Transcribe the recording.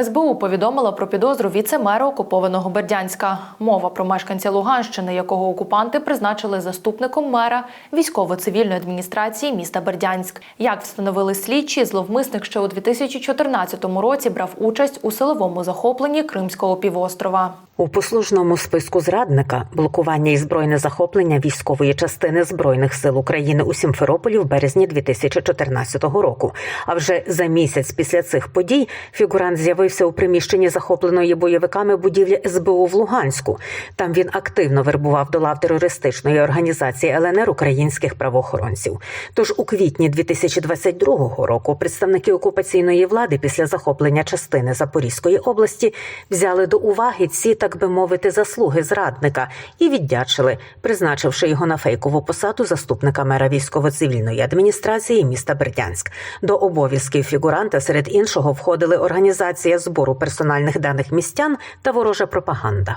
СБУ повідомила про підозру віце-мера окупованого Бердянська. Мова про мешканця Луганщини, якого окупанти призначили заступником мера військово-цивільної адміністрації міста Бердянськ. Як встановили слідчі, зловмисник ще у 2014 році брав участь у силовому захопленні Кримського півострова. У послужному списку зрадника блокування і збройне захоплення військової частини збройних сил України у Сімферополі в березні 2014 року. А вже за місяць після цих подій фігурант з'явився у приміщенні захопленої бойовиками будівлі СБУ в Луганську. Там він активно вербував до лав терористичної організації ЛНР українських правоохоронців. Тож у квітні 2022 року представники окупаційної влади після захоплення частини Запорізької області взяли до уваги ці, так би мовити, заслуги зрадника і віддячили, призначивши його на фейкову посаду заступника мера військово-цивільної адміністрації міста Бердянськ. До обов'язків фігуранта серед іншого входили організація збору персональних даних містян та ворожа пропаганда.